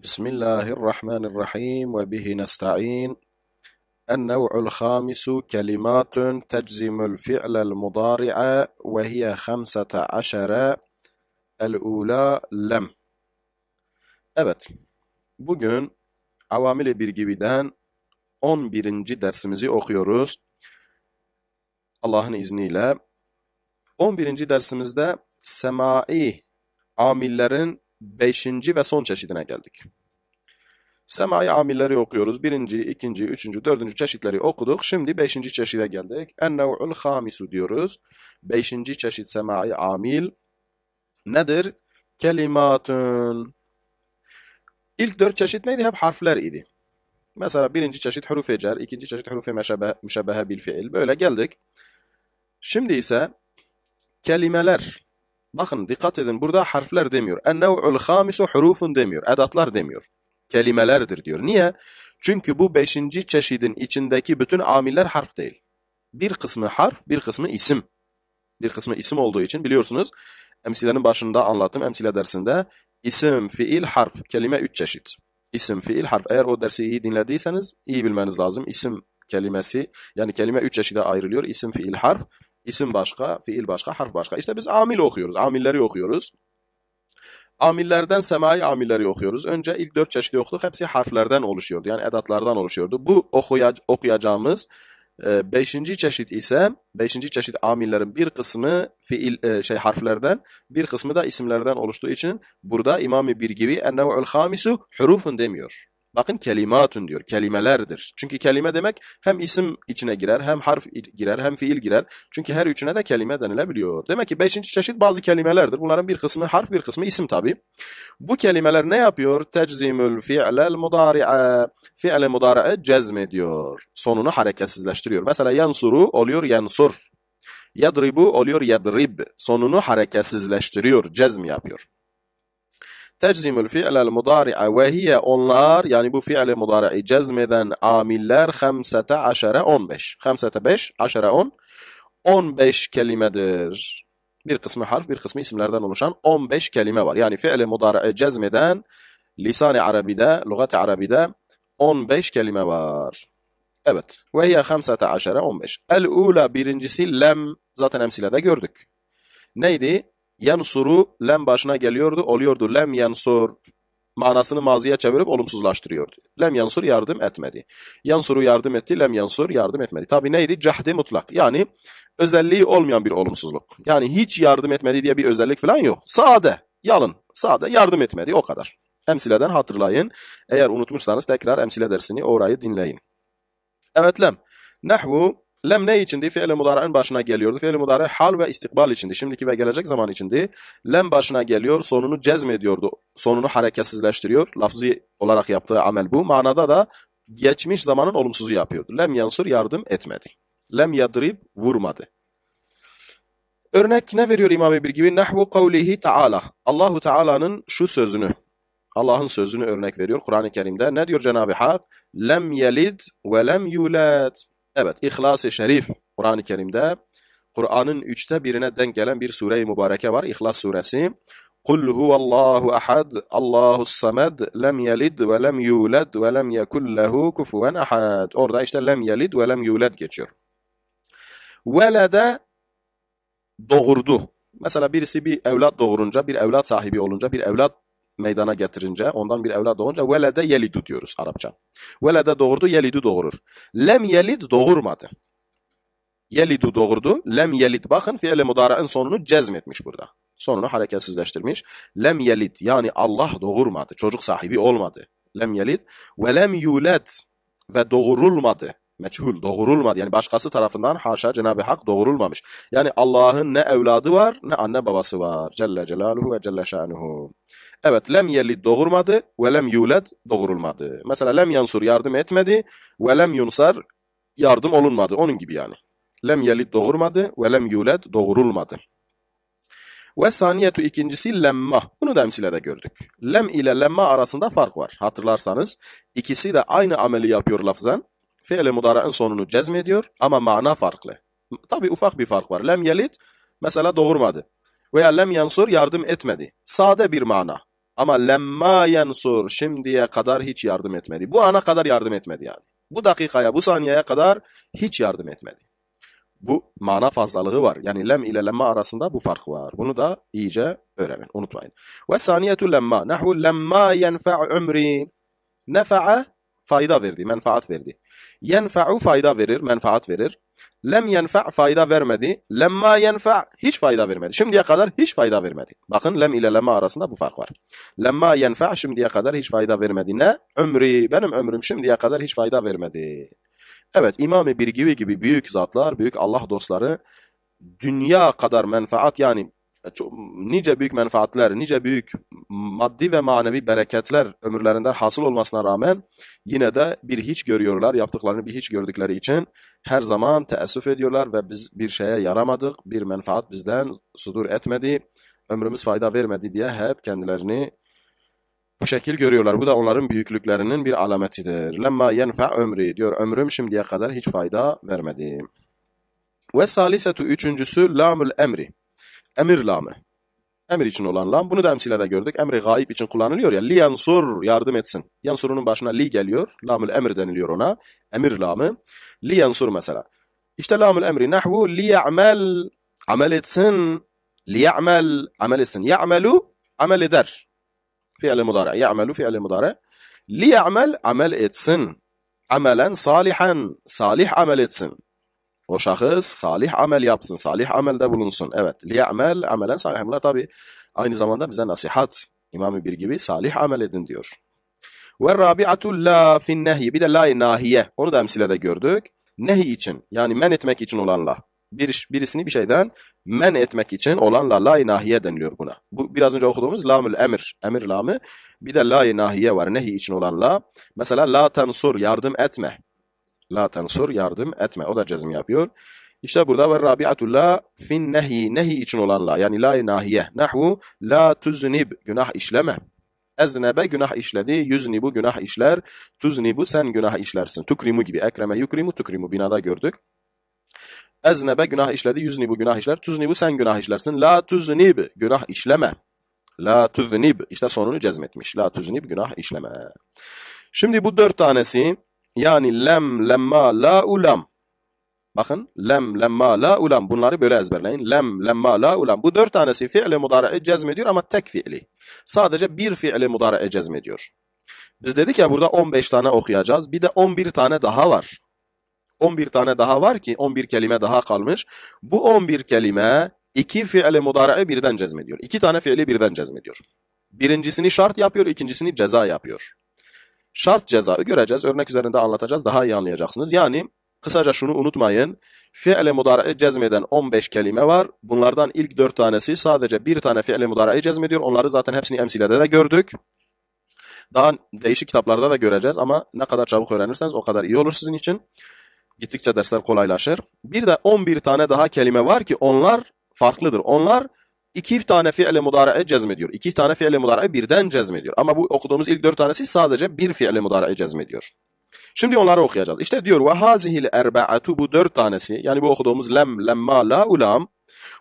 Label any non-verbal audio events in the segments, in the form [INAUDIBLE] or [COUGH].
بسم الله الرحمن الرحيم وبه نستعين النوع الخامس كلمات تجزم الفعل المضارع وهي خمسة عشر الأولى لم Evet, bugün Avamil-i Birgibi'den 11. dersimizi okuyoruz. Allah'ın izniyle. 11. dersimizde semai amillerin 5. ve son çeşidine geldik. Semai amilleri okuyoruz. Birinci, ikinci, üçüncü, dördüncü çeşitleri okuduk. Şimdi beşinci çeşide geldik. En-nev'ul hamisu diyoruz. Beşinci çeşit semai amil nedir? Kelimatun. İlk dört çeşit neydi? Hep harfler idi. Mesela birinci çeşit huruf ecer, ikinci çeşit huruf meşebe, müşebbehe bil fiil. Böyle geldik. Şimdi ise kelimeler. Bakın dikkat edin burada harfler demiyor. En-nev'ul hamisu hurufun demiyor. Edatlar demiyor. Kelimelerdir diyor. Niye? Çünkü bu beşinci çeşidin içindeki bütün amiller harf değil. Bir kısmı harf, bir kısmı isim. Bir kısmı isim olduğu için biliyorsunuz emsilenin başında anlattım emsile dersinde isim, fiil, harf, kelime üç çeşit. İsim, fiil, harf. Eğer o dersi iyi dinlediyseniz iyi bilmeniz lazım. İsim kelimesi yani kelime üç çeşide ayrılıyor. İsim, fiil, harf. İsim başka, fiil başka, harf başka. İşte biz amil okuyoruz, amilleri okuyoruz. Amillerden semai amilleri okuyoruz. Önce ilk dört çeşidi okuduk. Hepsi harflerden oluşuyordu. Yani edatlardan oluşuyordu. Bu okuya, okuyacağımız e, beşinci çeşit ise beşinci çeşit amillerin bir kısmı fiil e, şey harflerden, bir kısmı da isimlerden oluştuğu için burada İmam-ı Birgivi en-nev'ul hamisu hurufun demiyor. Bakın kelimatun diyor. Kelimelerdir. Çünkü kelime demek hem isim içine girer, hem harf girer, hem fiil girer. Çünkü her üçüne de kelime denilebiliyor. Demek ki beşinci çeşit bazı kelimelerdir. Bunların bir kısmı harf, bir kısmı isim tabi. Bu kelimeler ne yapıyor? Teczimül fi'lel mudari'a. Fi'le mudari'a cezmediyor. Sonunu hareketsizleştiriyor. Mesela yansuru oluyor yansur. Yadribu oluyor yadrib. Sonunu hareketsizleştiriyor. Cezm yapıyor. Teczimül fi'lel mudari'a ve hiye onlar yani bu fi'li mudari'i cezmeden amiller 15 15. 15 aşere 10 15 kelimedir. Bir kısmı harf, bir kısmı isimlerden oluşan 15 kelime var. Yani fi'li mudari'i cezmeden lisan-ı arabide, lügat-ı arabide 15 kelime var. Evet. Ve hiye 15 15. El-ula birincisi lem zaten emsilede gördük. Neydi? Yansuru lem başına geliyordu, oluyordu. Lem yansur manasını maziye çevirip olumsuzlaştırıyordu. Lem yansur yardım etmedi. Yansuru yardım etti, lem yansur yardım etmedi. Tabi neydi? Cahdi mutlak. Yani özelliği olmayan bir olumsuzluk. Yani hiç yardım etmedi diye bir özellik falan yok. Sade, yalın, sade yardım etmedi o kadar. Emsileden hatırlayın. Eğer unutmuşsanız tekrar emsile dersini orayı dinleyin. Evet lem. Nahvu Lem ne içindi? Fiil-i mudari'nin başına geliyordu. Fiil-i mudari hal ve istikbal içindi. Şimdiki ve gelecek zaman içindi. Lem başına geliyor, sonunu cezmediyordu. Sonunu hareketsizleştiriyor. Lafzi olarak yaptığı amel bu. Manada da geçmiş zamanın olumsuzu yapıyordu. Lem yansur yardım etmedi. Lem yadrib vurmadı. Örnek ne veriyor İmam bir gibi? Nahvu kavlihi ta'ala. Allahu Teala'nın şu sözünü. Allah'ın sözünü örnek veriyor Kur'an-ı Kerim'de. Ne diyor Cenab-ı Hak? Lem yelid ve lem yulad. Evet, İhlas-ı Şerif Kur'an-ı Kerim'de Kur'an'ın üçte birine denk gelen bir sure-i mübareke var. İhlas suresi. Kul huvallahu ahad, Allahus samed, lem yelid ve lem yulad ve lem yekun lehu kufuven ahad. Orada işte lem yelid ve lem yulad geçiyor. Velede doğurdu. Mesela birisi bir evlat doğurunca, bir evlat sahibi olunca, bir evlat meydana getirince, ondan bir evlat doğunca velede yelidu diyoruz Arapça. Velede doğurdu, yelidu doğurur. Lem yelid doğurmadı. Yelidu doğurdu, lem yelid. Bakın fiil-i mudari'nin sonunu cezmetmiş burada. Sonunu hareketsizleştirmiş. Lem yelid yani Allah doğurmadı, çocuk sahibi olmadı. Lem yelid ve lem yulad ve doğurulmadı. Meçhul, doğurulmadı. Yani başkası tarafından haşa Cenab-ı Hak doğurulmamış. Yani Allah'ın ne evladı var ne anne babası var. Celle Celaluhu ve Celle Şanuhu. Evet, lem yelid doğurmadı ve lem yulad doğurulmadı. Mesela lem yansur yardım etmedi ve lem yunsar yardım olunmadı. Onun gibi yani. Lem yelid doğurmadı ve lem yulad doğurulmadı. Ve saniyetu ikincisi lemma. Bunu da emsilede gördük. Lem ile lemma arasında fark var. Hatırlarsanız ikisi de aynı ameli yapıyor lafzan. Fiil-i mudari'nin sonunu cezmediyor ama mana farklı. Tabi ufak bir fark var. Lem yelid mesela doğurmadı. Veya lem yansur yardım etmedi. Sade bir mana. Ama lemma yensur şimdiye kadar hiç yardım etmedi. Bu ana kadar yardım etmedi yani. Bu dakikaya, bu saniyeye kadar hiç yardım etmedi. Bu mana fazlalığı var. Yani lem ile lemma arasında bu fark var. Bunu da iyice öğrenin. Unutmayın. Ve saniyetu lemma. Nahu lemma yenfa' umri. Nefa'a fayda verdi, menfaat verdi. Yenfa'u fayda verir, menfaat verir. Lem yenfa' fayda vermedi. Lemma yenfa' hiç fayda vermedi. Şimdiye kadar hiç fayda vermedi. Bakın lem ile lemma arasında bu fark var. Lemma yenfa' şimdiye kadar hiç fayda vermedi. Ne? Ömrü, benim ömrüm şimdiye kadar hiç fayda vermedi. Evet, İmam-ı Birgivi gibi büyük zatlar, büyük Allah dostları dünya kadar menfaat yani çok, nice büyük menfaatler, nice büyük maddi ve manevi bereketler ömürlerinden hasıl olmasına rağmen yine de bir hiç görüyorlar. Yaptıklarını bir hiç gördükleri için her zaman teessüf ediyorlar ve biz bir şeye yaramadık, bir menfaat bizden sudur etmedi, ömrümüz fayda vermedi diye hep kendilerini bu şekil görüyorlar. Bu da onların büyüklüklerinin bir alametidir. Lemma yenfa ömri diyor. Ömrüm şimdiye kadar hiç fayda vermedi. Ve salisetu üçüncüsü lamül emri. Emir lamı. Emir için olan lam. Bunu da emsilede gördük. Emri gayip için kullanılıyor ya. Li yansur yardım etsin. Yansurunun başına li geliyor. Lamül emir deniliyor ona. Emir lamı. Li yansur mesela. İşte lamül emri nahvu li ya'mel amel etsin. Li ya'mel amel etsin. Ya'melu amel eder. Fi'li mudare. Ya'melu fi'li mudare. Li ya'mel amel etsin. Amelen salihan. Salih amel etsin. O şahıs salih amel yapsın, salih amelde bulunsun. Evet, liya'mel amelen salih. Bunlar tabi aynı zamanda bize nasihat. İmam-ı Bir gibi salih amel edin diyor. Ve rabi'atu la fin nehi. Bir de la nahiye. Onu da emsilede gördük. Nehi için yani men etmek için olan la. Bir, birisini bir şeyden men etmek için olan la. La nahiye deniliyor buna. Bu biraz önce okuduğumuz lamül emir. Emir lamı. Bir de la nahiye var. Nehi için olan la. Mesela la tensur yardım etme. La tensur yardım etme. O da cezm yapıyor. İşte burada ve rabi'atu la fin nehi. Nehi için olan la. Yani la nahiye. Nahvu la tuznib. Günah işleme. Eznebe günah işledi. Yüznibu günah işler. Tuznibu sen günah işlersin. Tukrimu gibi. Ekreme yukrimu tukrimu. Binada gördük. Eznebe günah işledi. Yüznibu günah işler. Tuznibu sen günah işlersin. La tuznib. Günah işleme. La tuznib. İşte sonunu cezmetmiş. La tuznib günah işleme. Şimdi bu dört tanesi yani lem, lemma, la, ulam. Bakın lem, lemma, la, ulam. Bunları böyle ezberleyin. Lem, lemma, la, ulam. Bu dört tanesi fiili mudari'i cezmediyor ama tek fiili. Sadece bir fiili mudari'i cezmediyor. Biz dedik ya burada 15 tane okuyacağız. Bir de 11 tane daha var. 11 tane daha var ki 11 kelime daha kalmış. Bu 11 kelime iki fiili mudari'i birden cezmediyor. İki tane fiili birden cezmediyor. Birincisini şart yapıyor, ikincisini ceza yapıyor. Şart cezayı göreceğiz. Örnek üzerinde anlatacağız. Daha iyi anlayacaksınız. Yani kısaca şunu unutmayın. Fi'le mudari'i cezmeden 15 kelime var. Bunlardan ilk 4 tanesi sadece bir tane fi'le mudari'i cezmediyor. Onları zaten hepsini emsilede de gördük. Daha değişik kitaplarda da göreceğiz ama ne kadar çabuk öğrenirseniz o kadar iyi olur sizin için. Gittikçe dersler kolaylaşır. Bir de 11 tane daha kelime var ki onlar farklıdır. Onlar iki tane fi'le mudari'e cezmediyor. İki tane fi'le mudari'e birden cezmediyor. Ama bu okuduğumuz ilk dört tanesi sadece bir fi'le mudari'e cezmediyor. Şimdi onları okuyacağız. İşte diyor ve hazihil erba'atu bu dört tanesi yani bu okuduğumuz lem, lemma, la, ulam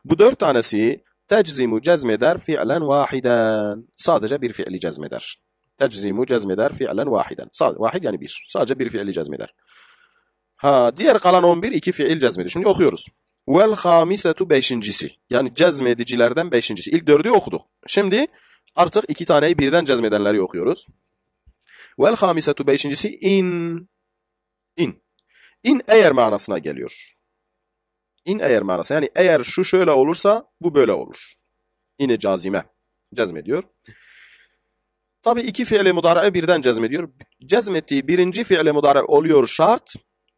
bu dört tanesi teczimu cezmeder fi'len vahiden. Sadece bir fi'li cezmeder. Teczimu cezmeder fi'len vahiden. Sadece, vahid yani bir. Sadece bir fi'li cezmeder. Ha, diğer kalan 11 iki fiil cezmediyor. Şimdi okuyoruz. Vel hamisetu beşincisi. Yani cezmedicilerden beşincisi. İlk dördü okuduk. Şimdi artık iki taneyi birden cezmedenleri okuyoruz. Vel hamisetu beşincisi in. In. In eğer manasına geliyor. In eğer manası. Yani eğer şu şöyle olursa bu böyle olur. İni cazime. Cezmediyor. Tabi iki fiili mudare birden cezmediyor. Cezmettiği birinci fiili mudare oluyor şart.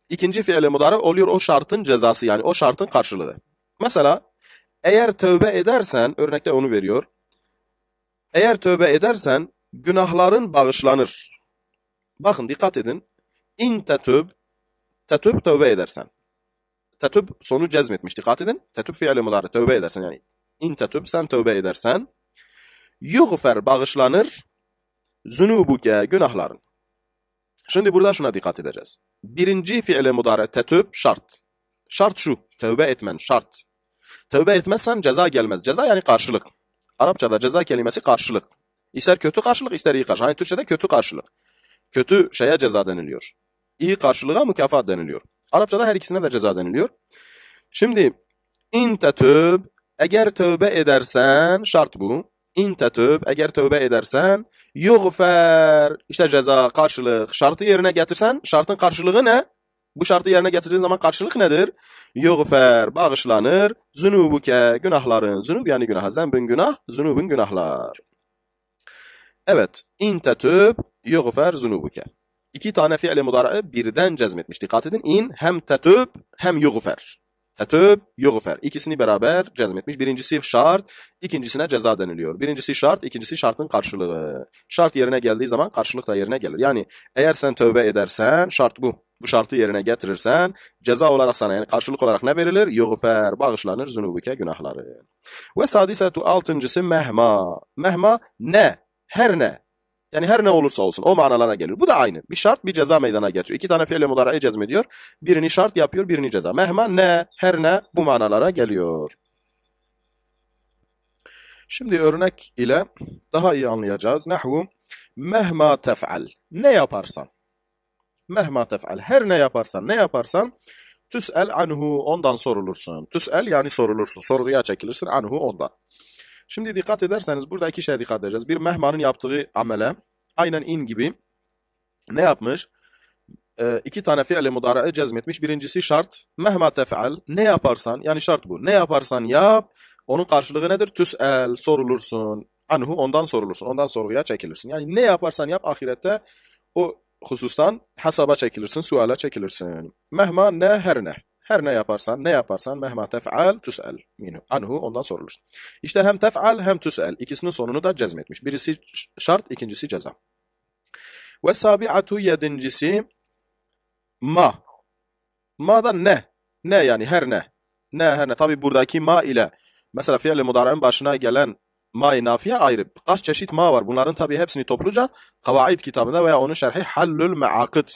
İkinci fiili mudare oluyor o şartın cezası yani o şartın karşılığı. Mesela eğer tövbe edersen örnekte onu veriyor. Eğer tövbe edersen günahların bağışlanır. Bakın dikkat edin. İn tetüb tetüb tövbe edersen. Tetüb sonu cezmetmiş dikkat edin. Tetüb fiili mudare tövbe edersen yani. İn tetüb sen tövbe edersen yuğfer bağışlanır zunubuke günahların. Şimdi burada şuna dikkat edeceğiz. Birinci fiile mudare tetüb şart. Şart şu. Tövbe etmen şart. Tövbe etmezsen ceza gelmez. Ceza yani karşılık. Arapçada ceza kelimesi karşılık. İster kötü karşılık ister iyi karşılık. Hani Türkçe'de kötü karşılık. Kötü şeye ceza deniliyor. İyi karşılığa mükafat deniliyor. Arapçada her ikisine de ceza deniliyor. Şimdi in tetüb eğer tövbe edersen şart bu. İn tetüb eğer tövbe edersen yuğfer işte ceza karşılık şartı yerine getirsen şartın karşılığı ne? Bu şartı yerine getirdiğin zaman karşılık nedir? Yuğfer bağışlanır zunubuke günahların zunub yani günah zembin günah zunubun günahlar. Evet in tetüb yuğfer zunubuke. İki tane fiili mudari'ı birden cezmetmiş. Dikkat edin. İn hem tetüb hem yuğfer. Tetüb, yuğfer. İkisini beraber cezmetmiş. Birincisi şart, ikincisine ceza deniliyor. Birincisi şart, ikincisi şartın karşılığı. Şart yerine geldiği zaman karşılık da yerine gelir. Yani eğer sen tövbe edersen şart bu. Bu şartı yerine getirirsen ceza olarak sana yani karşılık olarak ne verilir? Yuğfer, bağışlanır zunubuke günahları. Ve sadisetu altıncısı mehma. Mehma ne? Her ne? Yani her ne olursa olsun o manalara gelir. Bu da aynı. Bir şart bir ceza meydana getiriyor. İki tane fiil mudara'yı cezmediyor. Birini şart yapıyor, birini ceza. Mehma ne, her ne bu manalara geliyor. Şimdi örnek ile daha iyi anlayacağız. Nahvu mehma tef'al. Ne yaparsan. Mehma tef'al. Her ne yaparsan, ne yaparsan tüs'el anhu ondan sorulursun. Tüs'el yani sorulursun. Sorguya çekilirsin anhu ondan. Şimdi dikkat ederseniz burada iki şeye dikkat edeceğiz. Bir mehmanın yaptığı amele aynen in gibi ne yapmış? Ee, iki tane fiili mudara'ı cezmetmiş. Birincisi şart. Mehma tef'al. Ne yaparsan yani şart bu. Ne yaparsan yap. Onun karşılığı nedir? Tüs'el. Sorulursun. Anhu ondan sorulursun. Ondan sorguya çekilirsin. Yani ne yaparsan yap ahirette o husustan hesaba çekilirsin. Suala çekilirsin. Mehma ne her ne. Her ne yaparsan, ne yaparsan mehma tef'al tüs'el minhu. Anhu ondan sorulursun. İşte hem tef'al hem tüs'el. İkisinin sonunu da cezmetmiş. Birisi şart, ikincisi ceza. Ve sabi'atu yedincisi ma. Ma da ne? Ne yani her ne? Ne her ne? Tabi buradaki ma ile mesela fiil mudara'nın başına gelen ma-i nafiye ayrı. Kaç çeşit ma var? Bunların tabi hepsini topluca Kavaid kitabında veya onun şerhi Hallül Me'akıd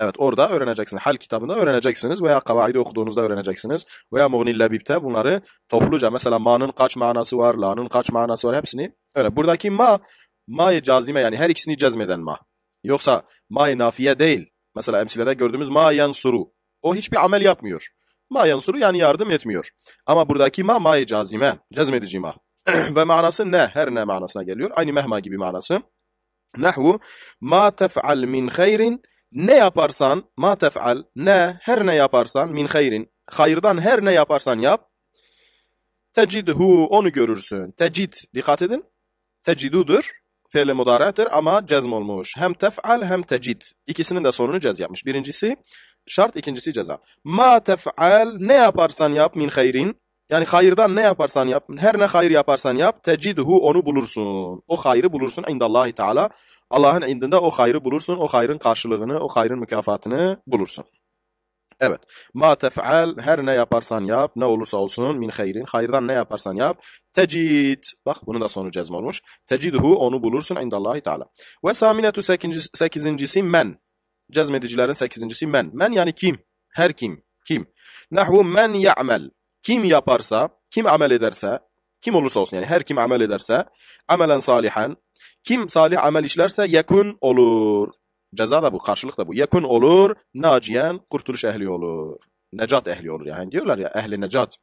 Evet orada öğreneceksiniz. Hal kitabında öğreneceksiniz veya kavaidi okuduğunuzda öğreneceksiniz. Veya Muğnil Lebib'te bunları topluca mesela ma'nın kaç manası var, la'nın kaç manası var hepsini öyle. Buradaki ma, ma'yı cazime yani her ikisini cezmeden ma. Yoksa ma'yı nafiye değil. Mesela emsilede gördüğümüz ma yansuru. O hiçbir amel yapmıyor. Ma yansuru yani yardım etmiyor. Ama buradaki ma ma'yı cazime, cezmedici ma. [CLEARS THROAT] Ve manası ne? Her ne manasına geliyor. Aynı mehma gibi manası. Nahvu ma tef'al min hayrin ne yaparsan ma tef'al ne her ne yaparsan min hayrin hayırdan her ne yaparsan yap tecidhu onu görürsün. Tecid dikkat edin. Tecidudur. Fiil mudari'tir ama cezm olmuş. Hem tef'al hem tecid. İkisinin de sonunu cez yapmış. Birincisi şart, ikincisi ceza. Ma tef'al ne yaparsan yap min hayrin yani hayırdan ne yaparsan yap, her ne hayır yaparsan yap, tecidhu onu bulursun. O hayrı bulursun indallahi teala. Allah'ın indinde o hayrı bulursun, o hayrın karşılığını, o hayrın mükafatını bulursun. Evet. Ma tef'al her ne yaparsan yap, ne olursa olsun min hayrin. Hayırdan ne yaparsan yap. Tecid. Bak bunun da sonu cezm olmuş. Tecidhu onu bulursun indallahi teala. Ve saminetu sekizincisi men. Cezmedicilerin sekizincisi men. Men yani kim? Her kim? Kim? Nahvu men ya'mel. Kim yaparsa, kim amel ederse, kim olursa olsun yani her kim amel ederse, amelen salihan, kim salih amel işlerse yekun olur. Ceza da bu, karşılık da bu. Yekun olur, naciyen, kurtuluş ehli olur. Necat ehli olur yani diyorlar ya, ehli necat.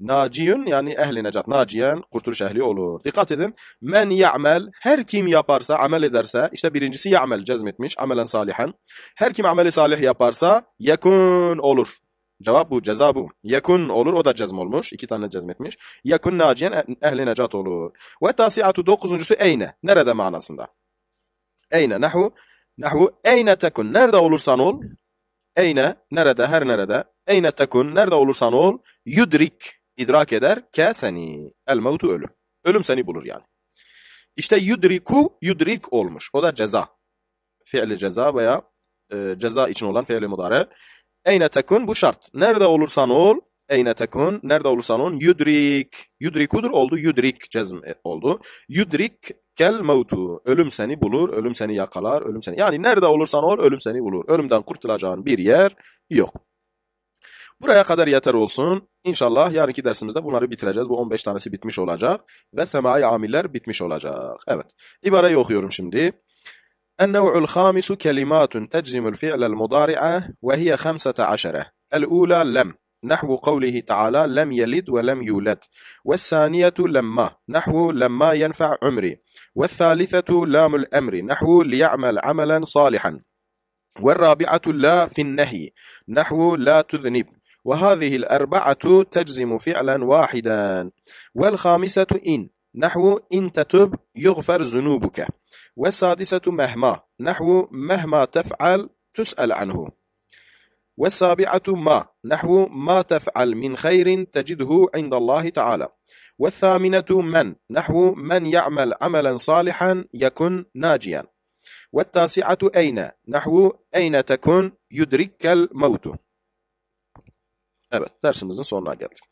Naciyun yani ehli necat, naciyen, kurtuluş ehli olur. Dikkat edin, men ya'mel, her kim yaparsa, amel ederse, işte birincisi ya'mel cezmetmiş, amelen salihan. Her kim ameli salih yaparsa, yekun olur. Cevap bu, ceza bu. Yekun olur, o da cezm olmuş. iki tane cezmetmiş. Yekun naciyen ehli necat olur. Ve tasiatu dokuzuncusu eyne. Nerede manasında? Eyne, nahu. Nahu, eyne tekun. Nerede olursan ol. Eyne, nerede, her nerede. Eyne tekun, nerede olursan ol. Yudrik, idrak eder. Ke seni. El mevtu ölüm. Ölüm seni bulur yani. İşte yudriku, yudrik olmuş. O da ceza. Fiili ceza veya e, ceza için olan fiili mudare. Eyne tekun bu şart. Nerede olursan ol. Eyne tekun. Nerede olursan ol. Yudrik. Yudrikudur oldu. Yudrik cezm oldu. Yudrik kel mevtu. Ölüm seni bulur. Ölüm seni yakalar. Ölüm seni. Yani nerede olursan ol ölüm seni bulur. Ölümden kurtulacağın bir yer yok. Buraya kadar yeter olsun. İnşallah yarınki dersimizde bunları bitireceğiz. Bu 15 tanesi bitmiş olacak. Ve semai amiller bitmiş olacak. Evet. İbareyi okuyorum şimdi. النوع الخامس كلمات تجزم الفعل المضارع وهي خمسة عشرة الأولى لم نحو قوله تعالى لم يلد ولم يولد. والثانية لما نحو لما ينفع عمري. والثالثة لام الأمر نحو ليعمل عملا صالحا. والرابعة لا في النهي نحو لا تذنب. وهذه الأربعة تجزم فعلا واحدا. والخامسة إن Nahvu in tetub yuğfer zunubuke. Ve sadisetu mehma. Nahvu mehma tef'al tüs'el anhu. Ve sabi'atu ma. Nahvu ma tef'al min hayrin tecidhu indallahi teala. Ve thaminetu men. Nahvu men ya'mel amelen salihan yakun naciyen. Ve tasi'atu eyne. Nahvu eyne tekun yudrikkel mevtu. Evet dersimizin sonuna geldik.